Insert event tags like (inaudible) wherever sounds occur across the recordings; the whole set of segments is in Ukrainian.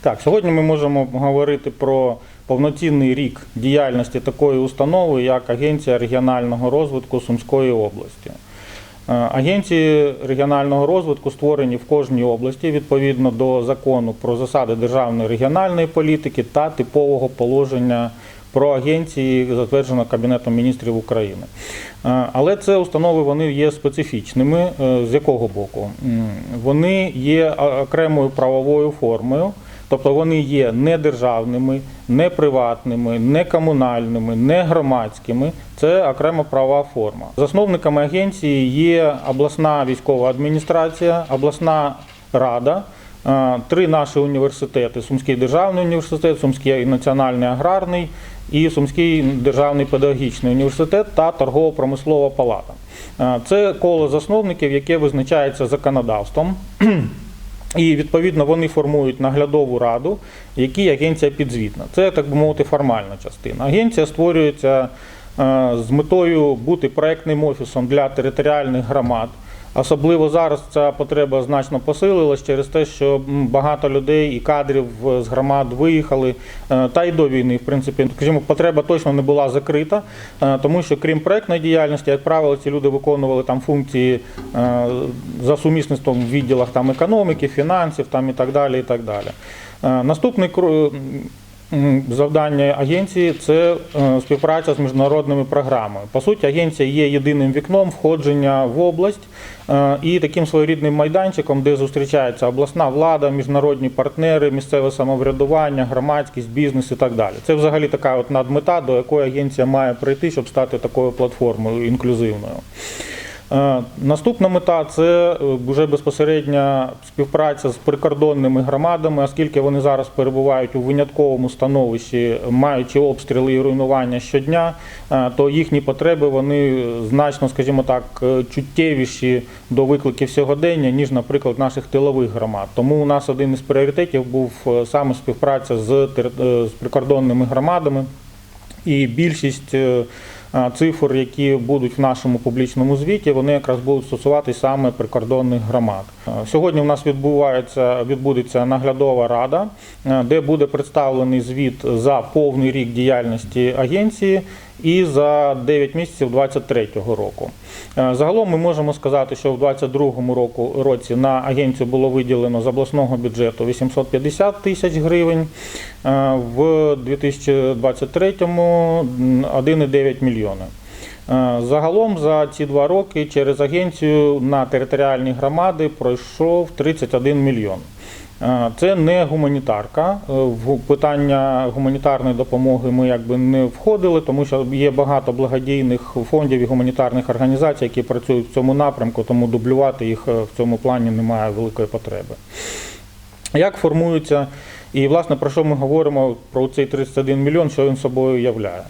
Так, сьогодні ми можемо говорити про повноцінний рік діяльності такої установи, як Агенція регіонального розвитку Сумської області. Е, Агенції регіонального розвитку створені в кожній області відповідно до закону про засади державної регіональної політики та типового положення про агенції, затверджено Кабінетом міністрів України. Е, Але це установи вони є специфічними. Е, З якого боку? Вони є окремою правовою формою. Тобто вони є не державними, не приватними, не комунальними, не громадськими. Це окрема права форма. Засновниками агенції є обласна військова адміністрація, обласна рада, е, три наші університети: Сумський державний університет, Сумський національний аграрний і Сумський державний педагогічний університет та торгово-промислова палата. Е, Це коло засновників, яке визначається законодавством. І відповідно вони формують наглядову раду, якій агенція підзвітна. Це так би мовити формальна частина. Агенція створюється е, з метою бути проектним офісом для територіальних громад. Особливо зараз ця потреба значно посилилась через те, що багато людей і кадрів е, з громад виїхали. Е, Та й до війни, в принципі, скажімо, потреба точно не була закрита, е, тому що крім проектної діяльності, як правило, ці люди виконували там функції за сумісництвом в відділах там економіки, фінансів там і так далі. І так далі. Наступний завдання агенції це е, співпраця з міжнародними програмами. По суті, агенція є єдиним вікном входження в область е, і таким своєрідним майданчиком, де зустрічається обласна влада, міжнародні партнери, місцеве самоврядування, громадськість, бізнес і так далі. Це взагалі така от надмета, до якої агенція має прийти, щоб стати такою платформою інклюзивною. Е, Наступна мета це е, вже безпосередня співпраця з прикордонними громадами, оскільки вони зараз перебувають у винятковому становищі, маючи обстріли і руйнування щодня, е, то їхні потреби вони значно, скажімо так, чуттєвіші до викликів сьогодення, ніж, наприклад, наших тилових громад. Тому у нас один із пріоритетів був саме співпраця з, прикордонними громадами. І більшість цифр, які будуть в нашому публічному звіті, вони якраз будуть стосуватися саме прикордонних громад. Е, Сьогодні у нас відбувається відбудеться наглядова рада, е, де буде представлений звіт за повний рік діяльності агенції і за 9 місяців 2023 року. Е, Загалом ми можемо сказати, що в 2022 року році на агенцію було виділено з обласного бюджету 850 тисяч гривень. В 2023 1,9 мільйони. Е, Загалом за ці два роки через агенцію на територіальні громади пройшов 31 мільйон. Е, Це не гуманітарка. Е, В питання гуманітарної допомоги ми якби не входили, тому що є багато благодійних фондів і гуманітарних організацій, які працюють в цьому напрямку, тому дублювати їх в цьому плані немає великої потреби. Як формується, і власне про що ми говоримо про цей 31 мільйон, що він собою являє?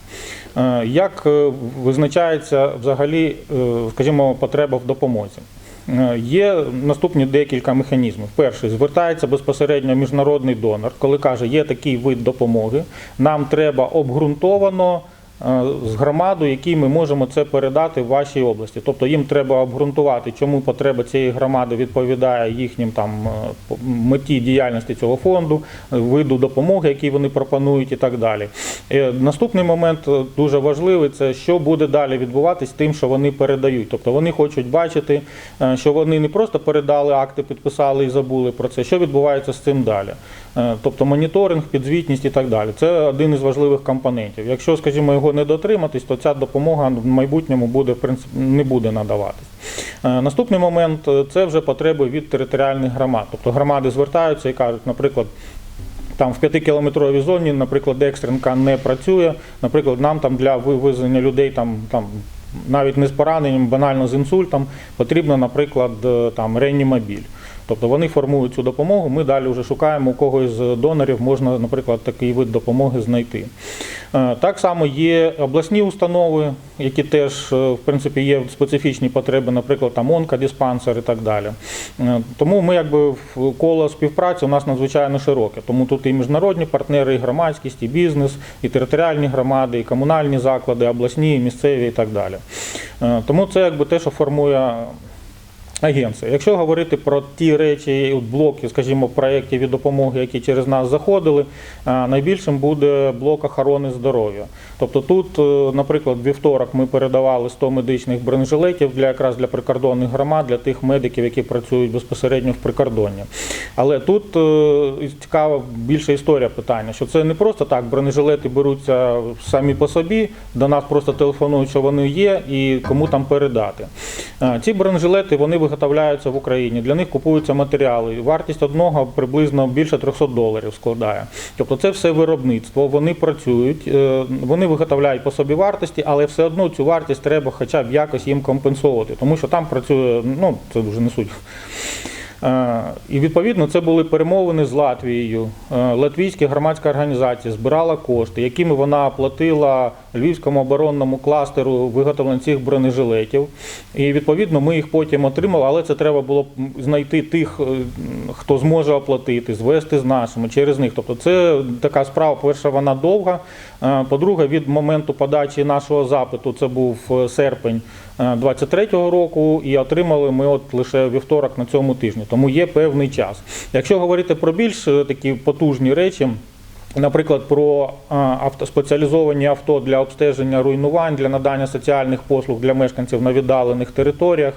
Е, Як е, визначається взагалі, е, скажімо, потреба в допомозі? Є наступні декілька механізмів. Перший звертається безпосередньо міжнародний донор, коли каже, є такий вид допомоги, нам треба обґрунтовано з громадою, якій ми можемо це передати в вашій області. Тобто їм треба обґрунтувати, чому потреба цієї громади відповідає їхнім там е, меті діяльності цього фонду, е, виду допомоги, які вони пропонують, і так далі. Е, Наступний момент е, дуже важливий це що буде далі відбуватись тим, що вони передають. Тобто вони хочуть бачити, е, що вони не просто передали акти, підписали і забули про це. Що відбувається з цим далі? Е, Тобто моніторинг, підзвітність і так далі. Це один із важливих компонентів. Якщо, скажімо, його не дотриматись, то ця допомога в майбутньому буде в принципі не буде надаватись. Е, Наступний момент е, це вже потреби від територіальних громад. Тобто громади звертаються і кажуть, наприклад. Там в 5-кілометровій зоні, наприклад, екстренка не працює. Наприклад, нам там для вивезення людей там, там навіть не з пораненням, банально з інсультом, потрібно, наприклад, там реанімобіль. Тобто вони формують цю допомогу. Ми далі вже шукаємо у когось з донорів, можна, наприклад, такий вид допомоги знайти. Е, Так само є обласні установи, які теж е, в принципі є специфічні потреби, наприклад, там онкодиспансер і так далі. Е, Тому ми якби в коло співпраці у нас надзвичайно широке. Тому тут і міжнародні партнери, і громадськість, і бізнес, і територіальні громади, і комунальні заклади, обласні, і місцеві і так далі. Тому це якби те, що формує агенція. Якщо говорити про ті речі, блоки, скажімо, проєктів і допомоги, які через нас заходили, найбільшим буде блок охорони здоров'я. Тобто тут, е, наприклад, вівторок ми передавали 100 медичних бронежилетів для якраз для прикордонних громад, для тих медиків, які працюють безпосередньо в прикордонні. Але тут е, цікава більша історія питання, що це не просто так, бронежилети беруться самі по собі, до нас просто телефонують, що вони є, і кому там передати. Ці бронежилети вони виготовляються в Україні. Для них купуються матеріали. Вартість одного приблизно більше 300 доларів складає. Тобто це все виробництво. Вони працюють, е, вони виготовляють по собі вартості, але все одно цю вартість треба хоча б якось їм компенсувати, тому що там працює, ну це дуже не суть. Е, І відповідно це були перемовини з Латвією. Е, Латвійська громадська організація збирала кошти, якими вона оплатила львівському оборонному кластеру виготовлення цих бронежилетів. І відповідно ми їх потім отримали, але це треба було знайти тих, е, хто зможе оплатити, звести з нашими через них. Тобто, це така справа. Перша, вона довга. Е, По-друге, від моменту подачі нашого запиту, це був е, серпень 23-го року, і отримали ми от лише вівторок на цьому тижні. Тому є певний час. Якщо говорити про більш е, такі потужні речі. Наприклад, про авто, спеціалізовані авто для обстеження руйнувань, для надання соціальних послуг для мешканців на віддалених територіях,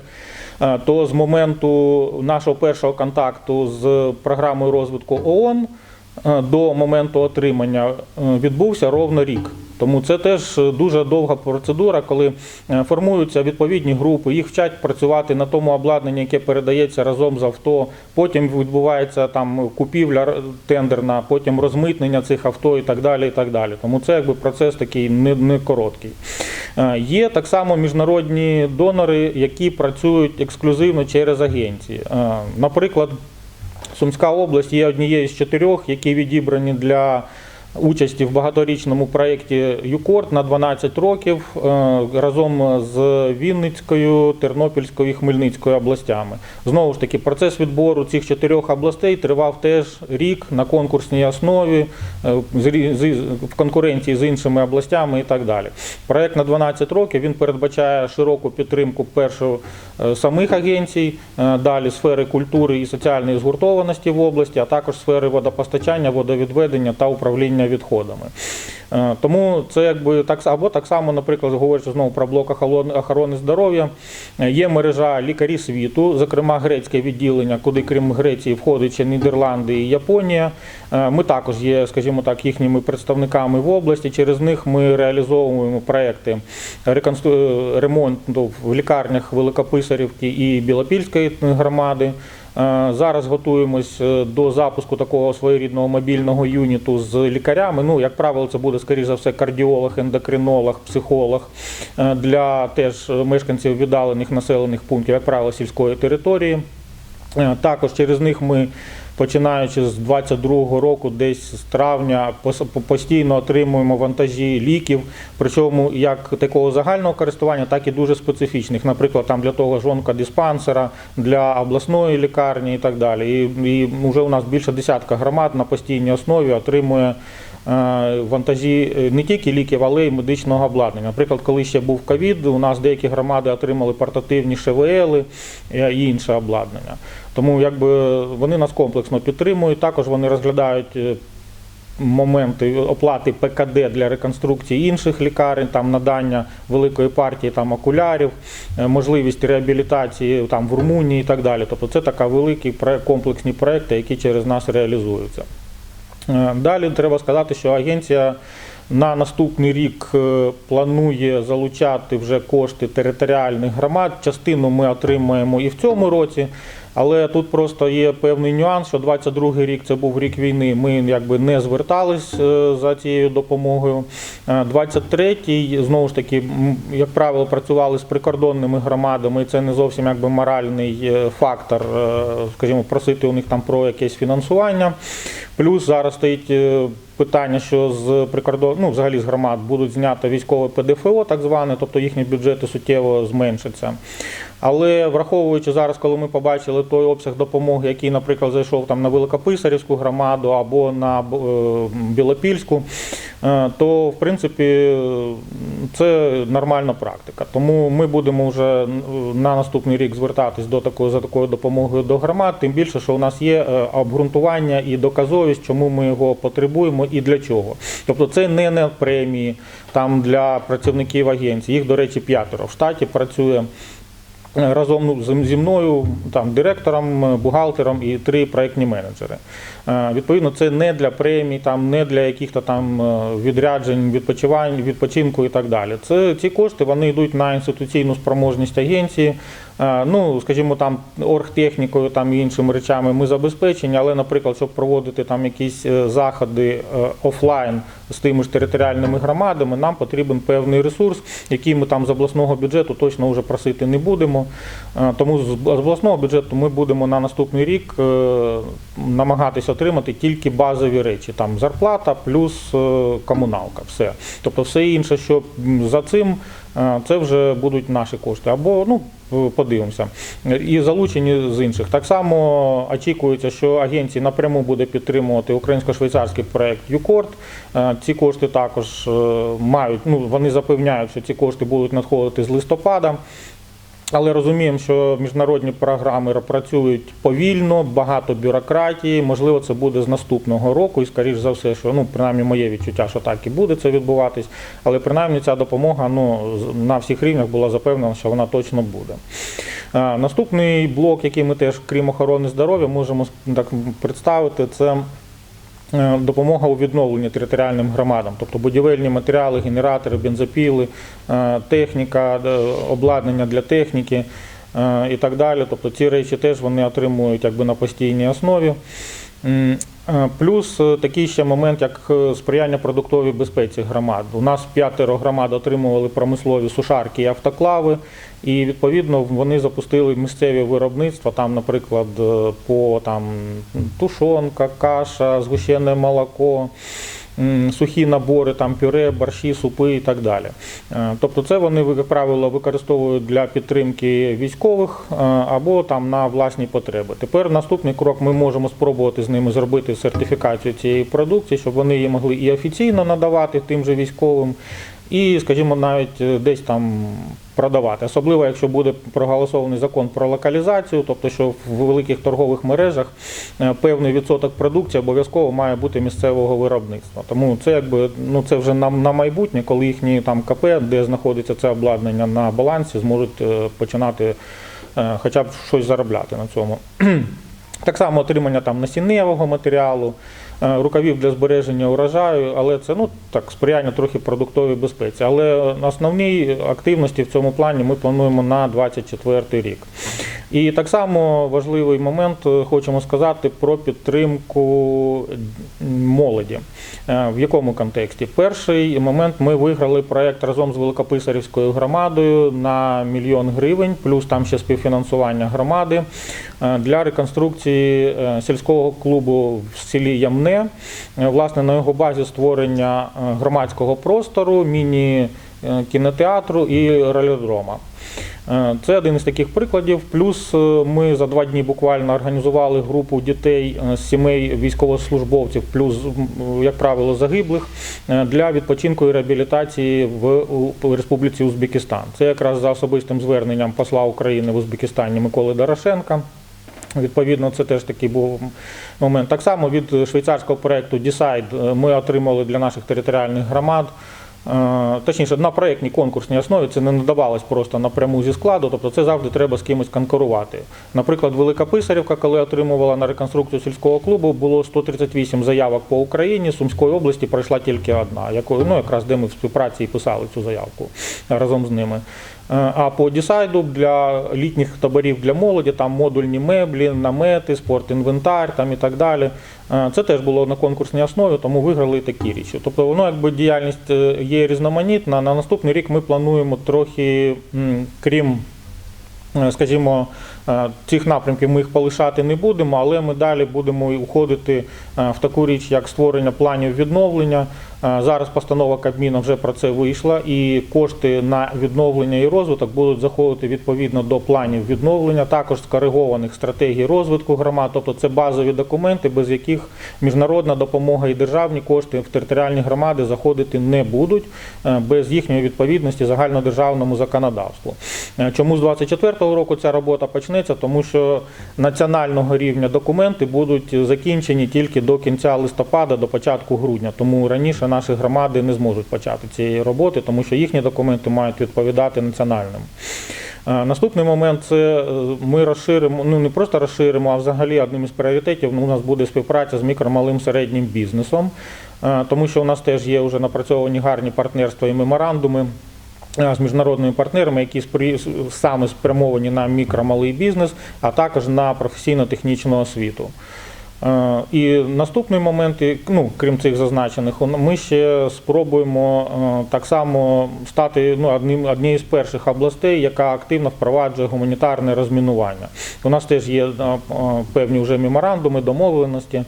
е, то з моменту нашого першого контакту з програмою розвитку ООН е, до моменту отримання е, відбувся ровно рік. Тому це теж дуже довга процедура, коли е, формуються відповідні групи, їх вчать працювати на тому обладнанні, яке передається разом з авто. Потім відбувається там купівля тендерна, потім розмитнення цих авто і так далі. І так далі. Тому це якби процес такий не, не короткий. Е, Є так само міжнародні донори, які працюють ексклюзивно через агенції. Е, Наприклад, Сумська область є однією з чотирьох, які відібрані для участі в багаторічному проєкті ЮКОРД на 12 років е, разом з Вінницькою, Тернопільською і Хмельницькою областями. Знову ж таки, процес відбору цих чотирьох областей тривав теж рік на конкурсній основі, е, в конкуренції з іншими областями і так далі. Проєкт на 12 років він передбачає широку підтримку першого е, самих агенцій, далі сфери культури і соціальної згуртованості в області, а також сфери водопостачання, водовідведення та управління відходами. Е, Тому це якби так або так само, наприклад, говорячи знову про блок охорони здоров'я, е, є мережа лікарі світу, зокрема грецьке відділення, куди крім Греції входить ще Нідерланди і Японія. Е, Ми також є, скажімо так, їхніми представниками в області. Через них ми реалізовуємо проекти ремонту в лікарнях Великописарівки і Білопільської громади. Е, Зараз готуємось е, до запуску такого своєрідного мобільного юніту з лікарями. Ну, як правило, це буде скоріш за все кардіолог, ендокринолог, психолог е, для теж мешканців віддалених населених пунктів, як правило, сільської території. Також через них ми, починаючи з 22-го року, десь з травня, постійно отримуємо вантажі ліків, причому як такого загального користування, так і дуже специфічних. Наприклад, там для того ж онкодиспансера, для обласної лікарні і так далі. І, і вже у нас більше десятка громад на постійній основі отримує. Е, Вантажі е, не тільки ліків, але й медичного обладнання. Наприклад, коли ще був ковід, у нас деякі громади отримали портативні ШВЛи е, і інше обладнання. Тому якби вони нас комплексно підтримують. Також вони розглядають моменти оплати ПКД для реконструкції інших лікарень, там надання великої партії там окулярів, можливість реабілітації там в Румунії і так далі. Тобто це така великі комплексні проекти, які через нас реалізуються. Е, Далі треба сказати, що агенція на наступний рік е, планує залучати вже кошти територіальних громад. Частину ми отримаємо і в цьому році. Але тут просто є певний нюанс, що 22-й рік це був рік війни. Ми якби не звертались е, за цією допомогою. Е, 23-й, знову ж таки, як правило, працювали з прикордонними громадами. і Це не зовсім якби моральний е, фактор, е, скажімо, просити у них там про якесь фінансування. Плюс зараз стоїть е, питання, що з прикордон, ну взагалі з громад будуть знято військове ПДФО, так зване, тобто їхні бюджети суттєво зменшаться. Але враховуючи зараз, коли ми побачили той обсяг допомоги, який, наприклад, зайшов там на Великописарівську громаду або на е, Білопільську, е, то в принципі це нормальна практика. Тому ми будемо вже на наступний рік звертатись до такої за такою допомогою до громад. Тим більше, що у нас є е, обґрунтування і доказовість, чому ми його потребуємо і для чого. Тобто, це не на премії там для працівників агенції. Їх, до речі, п'ятеро в штаті працює. Е, Разом ну, зі- мною, там директором, е, бухгалтером і три проєктні менеджери. Е, Відповідно, це не для премій, там не для якихось там відряджень, відпочивань, відпочинку і так далі. Це ці кошти вони йдуть на інституційну спроможність агенції. Е, Ну, скажімо, там оргтехнікою, там і іншими речами ми забезпечені, але, наприклад, щоб проводити там якісь е, заходи е, офлайн з тими ж територіальними громадами, нам потрібен певний ресурс, який ми там з обласного бюджету точно вже просити не будемо. Тому з обласного бюджету ми будемо на наступний рік намагатися отримати тільки базові речі, там зарплата плюс комуналка. Все. Тобто все інше, що за цим, це вже будуть наші кошти. Або ну подивимося. І залучені з інших. Так само очікується, що агенція напряму буде підтримувати українсько-швейцарський проект ЮКОРД. Ці кошти також е, мають, ну вони запевняють, що ці кошти будуть надходити з листопада. Але розуміємо, що міжнародні програми працюють повільно, багато бюрократії. Можливо, це буде з наступного року, і скоріш за все, що ну принаймні моє відчуття, що так і буде це відбуватись. Але принаймні ця допомога ну на всіх рівнях була запевнена, що вона точно буде. Наступний блок, який ми теж, крім охорони здоров'я, можемо так представити, це допомога у відновленні територіальним громадам, тобто будівельні матеріали, генератори, бензопіли, е, техніка, е, обладнання для техніки е, і так далі. Тобто ці речі теж вони отримують якби на постійній основі. Е, Плюс е, такий ще момент, як е, сприяння продуктовій безпеці громад. У нас п'ятеро громад отримували промислові сушарки і автоклави, і відповідно вони запустили місцеві виробництва. Там, наприклад, е, по там тушонка, каша, згущене молоко. Сухі набори, там пюре, борщі, супи і так далі. Е, Тобто, це вони, як правило, використовують для підтримки військових е, або там на власні потреби. Тепер наступний крок ми можемо спробувати з ними зробити сертифікацію цієї продукції, щоб вони її могли і офіційно надавати тим же військовим, і, скажімо, навіть е, десь там продавати. Особливо, якщо буде проголосований закон про локалізацію, тобто, що в великих торгових мережах е, певний відсоток продукції обов'язково має бути місцевого виробництва. Тому це якби ну це вже на, на майбутнє, коли їхні там КП, де знаходиться це обладнання на балансі, зможуть е, починати хоча б щось заробляти на цьому. (clears throat) Так само отримання там насінневого матеріалу, рукавів для збереження урожаю, але це ну так сприяння трохи продуктовій безпеці. Але основні активності в цьому плані ми плануємо на 24 рік. І так само важливий момент е, хочемо сказати про підтримку молоді. Е, В якому контексті? Перший момент ми виграли проект разом з Великописарівською громадою на мільйон гривень, плюс там ще співфінансування громади е, для реконструкції сільського клубу в селі Ямне. Власне, на його базі створення громадського простору, міні-кінотеатру і ралідрома. Е, Це один із таких прикладів. Плюс е, ми за два дні буквально організували групу дітей е, з сімей військовослужбовців, плюс, як правило, загиблих е, для відпочинку і реабілітації в Республіці Узбекистан. Це якраз за особистим зверненням посла України в Узбекистані Миколи Дорошенка. Відповідно, це теж такий був момент. Так само від швейцарського проєкту Decide ми отримали для наших територіальних громад. Е, Точніше, на проєктній конкурсній основі це не надавалось просто напряму зі складу, тобто це завжди треба з кимось конкурувати. Наприклад, Велика Писарівка, коли отримувала на реконструкцію сільського клубу, було 138 заявок по Україні, Сумської області пройшла тільки одна, якою ну якраз де ми в співпраці і писали цю заявку разом з ними. Е, А по дісайду для літніх таборів для молоді, там модульні меблі, намети, спортінвентар там і так далі. Е, Це теж було на конкурсній основі, тому виграли такі речі. Тобто, воно якби діяльність е, є різноманітна. На наступний рік ми плануємо трохи, крім скажімо, цих напрямків ми їх полишати не будемо, але ми далі будемо уходити в таку річ, як створення планів відновлення. Е, Зараз постанова Кабміна вже про це вийшла, і кошти на відновлення і розвиток будуть заходити відповідно до планів відновлення, також скоригованих стратегій розвитку громад. Тобто це базові документи, без яких міжнародна допомога і державні кошти в територіальні громади заходити не будуть е, без їхньої відповідності загальнодержавному законодавству. Е, Чому з 2024 року ця робота почнеться? Тому що національного рівня документи будуть закінчені тільки до кінця листопада, до початку грудня. Тому раніше наші громади не зможуть почати цієї роботи, тому що їхні документи мають відповідати національним. Е, Наступний момент це е, ми розширимо, ну не просто розширимо, а взагалі одним із пріоритетів ну, у нас буде співпраця з мікро-малим середнім бізнесом, тому що у нас теж є вже напрацьовані гарні партнерства і меморандуми. Е, З міжнародними партнерами, які саме спрямовані на мікро-малий бізнес, а також на професійно-технічну освіту. Е, І наступний момент, ну, крім цих зазначених, ми ще спробуємо е, так само стати ну, одним, однією з перших областей, яка активно впроваджує гуманітарне розмінування. У нас теж є певні вже меморандуми, домовленості.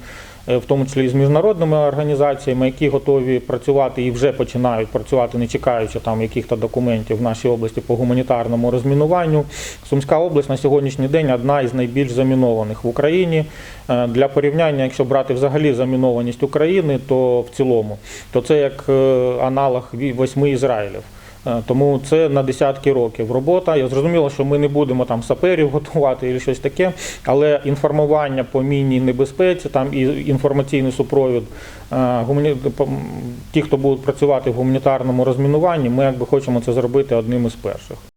Е, В тому числі і з міжнародними організаціями, які готові працювати і вже починають працювати, не чекаючи там яких-то документів в нашій області по гуманітарному розмінуванню. Сумська область на сьогоднішній день одна із найбільш замінованих в Україні. Е, Для порівняння, якщо брати взагалі замінованість України, то в цілому, то це як е, аналог восьми Ізраїлів. Е, Тому це на десятки років робота. Я зрозуміло, що ми не будемо там саперів (laughs) готувати і щось таке, але інформування по мінній небезпеці, там і інформаційний супровід е, ті, хто будуть працювати в гуманітарному розмінуванні, ми якби хочемо це зробити одним із перших.